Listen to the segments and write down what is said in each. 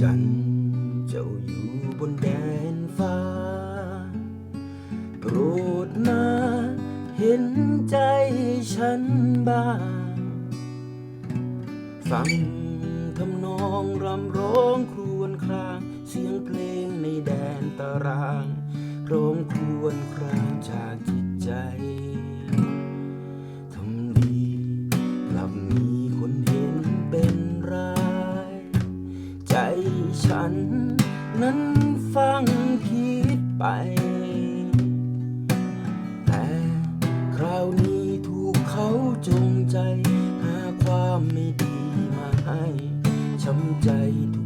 จันทร์เจ้าอยู่บนแดนฟ้า โปรดมาเห็นใจฉันบ้าง ฟังทำนองรำร้องครวญคราง เสียงเพลงในแดนตารางร้องครวญคราง ใจฉัน นั้นฟังคิดไป แต่คราวนี้ถูกเขาจงใจ หาความไม่ดีมาให้ช้ำใจทุก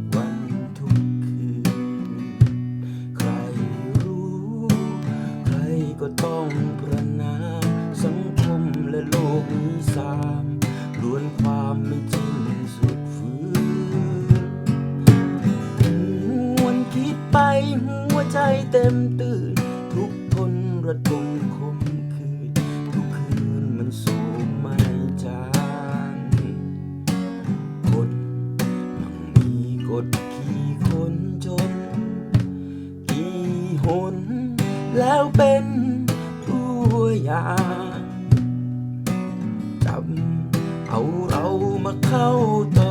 หัวใจเต็มตื่น ทุกคนระดมคมคืน ทุกคืนมันโศกไม่จางคนมั่งมีกฎขี่คนจน กี่หน แล้วเป็นตัวอย่างจับเอาเรามาเข้าตา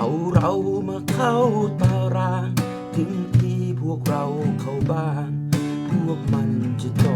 เอาเรามาเข้าตาราง ถึงที่พวกเราเข้าบ้างพวกมันจะ